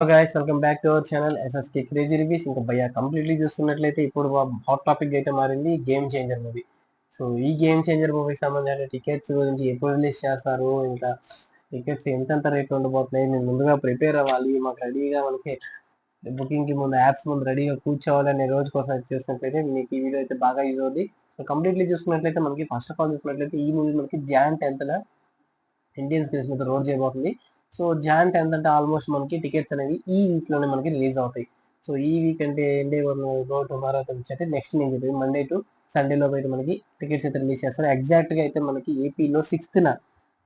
Guys welcome back to our channel SSK crazy reviews ఇంకా భయ్య completely చూస్తున్నట్లయితే ఇప్పుడు హాట్ టాపిక్ అయితే మారింది గేమ్ చేంజర్ మూవీ సో ఈ గేమ్ చేంజర్ మూవీకి సంబంధించిన టికెట్స్ గురించి ఎప్పుడు రిలీజ్ చేస్తారు ఇంకా టికెట్స్ ఎంతెంత రేట్ ఉండబోతున్నాయి మేము ముందుగా ప్రిపేర్ అవ్వాలి మాకు రెడీగా మనకి బుకింగ్కి ముందు యాప్స్ ముందు రెడీగా కూర్చోవాలనే రోజు కోసం చూసినట్లయితే మీకు ఈ వీడియో అయితే బాగా యూజ్ అవుతుంది సో కంప్లీట్లీ చూసుకున్నట్లయితే మనకి ఫస్ట్ ఆఫ్ ఆల్ చూసుకున్నట్లయితే ఈ మూవీ మనకి జాన్ టెన్త్ ఇండియన్ స్క్రీన్స్ మీద రోడ్ చేయబోతుంది. సో జాన్ టెన్త్ అంటే ఆల్మోస్ట్ మనకి టికెట్స్ అనేవి ఈ వీక్లోనే మనకి రిలీజ్ అవుతాయి. సో ఈ వీక్ అంటే ఎండే గో టుమారో అయితే నెక్స్ట్ నేను చెప్పి మండే టు సండే అయితే మనకి టికెట్స్ అయితే రిలీజ్ చేస్తారు. ఎగ్జాక్ట్గా అయితే మనకి ఏపీలో సిక్స్త్ న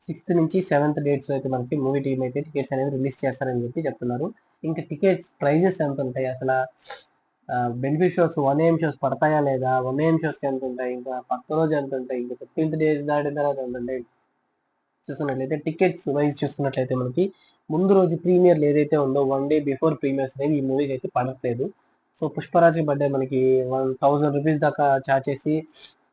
సిక్స్త్ నుంచి సెవెంత్ డేట్స్ అయితే మనకి మూవీ టీమ్ అయితే టికెట్స్ అనేది రిలీజ్ చేస్తారని చెప్పి చెప్తున్నారు. ఇంకా టికెట్స్ ప్రైజెస్ ఎంత ఉంటాయి అసలు benefit shows one AM shows పడతాయా లేదా? వన్ ఏఎం షోస్కి ఎంత ఉంటాయి ఇంకా పక్క రోజు ఎంత ఉంటాయి ఇంకా ఫిఫ్టీన్త్ డేస్ దాటిన తర్వాత ఎంత ఉంటాయి చూసుకున్నట్లయితే టికెట్స్ వైజ్ చూసుకున్నట్లయితే మనకి ముందు రోజు ప్రీమియర్ ఏదైతే ఉందో వన్ డే బిఫోర్ ప్రీమియర్స్ అనేవి ఈ మూవీకి అయితే పడట్లేదు. సో పుష్పరాజ్ బర్త్డే మనకి వన్ థౌసండ్ రూపీస్ దాకా చార్జ్ చేసి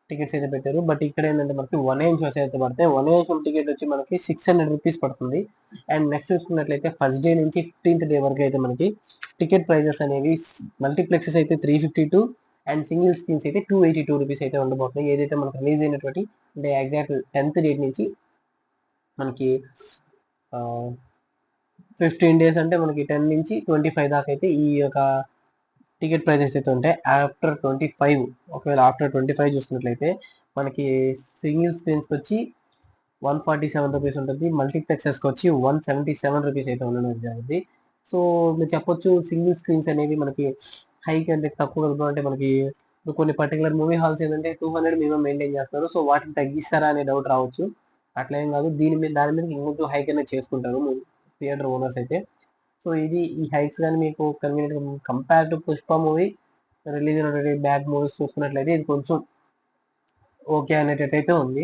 టికెట్స్ అయితే పెట్టారు. బట్ ఇక్కడ ఏంటంటే మనకి వన్ ఏం షోస్ అయితే పడతాయి. వన్ ఏం షో టికెట్ వచ్చి మనకి సిక్స్ హండ్రెడ్ రూపీస్ పడుతుంది. అండ్ నెక్స్ట్ చూసుకున్నట్లయితే ఫస్ట్ డే నుంచి ఫిఫ్టీన్త్ డే వరకు అయితే మనకి టికెట్ ప్రైజెస్ అనేవి మల్టీప్లెక్సెస్ అయితే three fifty two and single screens అయితే టూ ఎయిటీ టూ రూపీస్ అయితే ఉండబోతున్నాయి. ఏదైతే మనకి రిలీజ్ అయినటువంటి అంటే ఎగ్జాక్ట్ టెన్త్ డేట్ నుంచి మనకి ఫిఫ్టీన్ డేస్ అంటే మనకి టెన్ నుంచి ట్వంటీ ఫైవ్ దాకా అయితే ఈ యొక్క టికెట్ ప్రైజెస్ అయితే ఉంటాయి. ఆఫ్టర్ ట్వంటీ ఫైవ్ ఒకవేళ ఆఫ్టర్ ట్వంటీ ఫైవ్ చూసుకున్నట్లయితే మనకి సింగిల్ స్క్రీన్స్కి వచ్చి వన్ ఫార్టీ సెవెన్ రూపీస్ ఉంటుంది మల్టీప్లెక్సెస్కి వచ్చి వన్ సెవెంటీ సెవెన్ రూపీస్ అయితే ఉండడం జరిగింది. సో మీరు చెప్పొచ్చు సింగిల్ స్క్రీన్స్ అనేవి మనకి హై కంటే తక్కువ అంటే మనకి కొన్ని పర్టికులర్ మూవీ హాల్స్ ఏంటంటే టూ హండ్రెడ్ మినిమం మెయింటైన్ చేస్తారు. సో వాటిని తగ్గిస్తారా అనే డౌట్ రావచ్చు. అట్లా ఏం కాదు. దీని మీద దాని మీద ఇంకొంచెం హైక్ అనేది చేసుకుంటారు. థియేటర్ ఓనర్స్ అయితే. సో ఇది ఈ హైక్స్ కానీ మీకు convenient compare to Pushpa movie release అయినటువంటి బ్యాక్ మూవీస్ చూసుకున్నట్లయితే ఇది కొంచెం ఓకే అనేటట్టు అయితే ఉంది.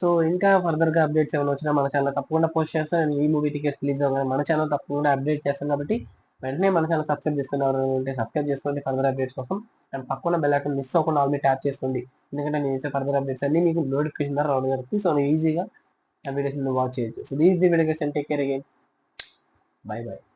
సో ఇంకా ఫర్దర్గా అప్డేట్స్ ఏమైనా వచ్చినా మన ఛానల్ తప్పకుండా పోస్ట్ చేస్తాను. నేను ఈ మూవీ టికెట్స్ రిలీజ్ అవ్వగానే మన ఛానల్ తప్పకుండా అప్డేట్ చేస్తాను కాబట్టి వెంటనే మన ఛానల్ సబ్స్క్రైబ్ చేసుకునే ఉంటే సబ్స్క్రైబ్ చేసుకోండి ఫర్దర్ అప్డేట్స్ కోసం. అండ్ పక్కన బెల్ మిస్ అవ్వకుండా ఆల్రెడీ ట్యాప్ చేసుకోండి. ఎందుకంటే నేను చేసే ఫర్దర్ అప్డేట్స్ అన్ని మీకు నోటిఫికేషన్ ద్వారా రావడం జరుగుతుంది. సో ఈజీగా application to watch it. So this is the video guys and take care again. Bye bye.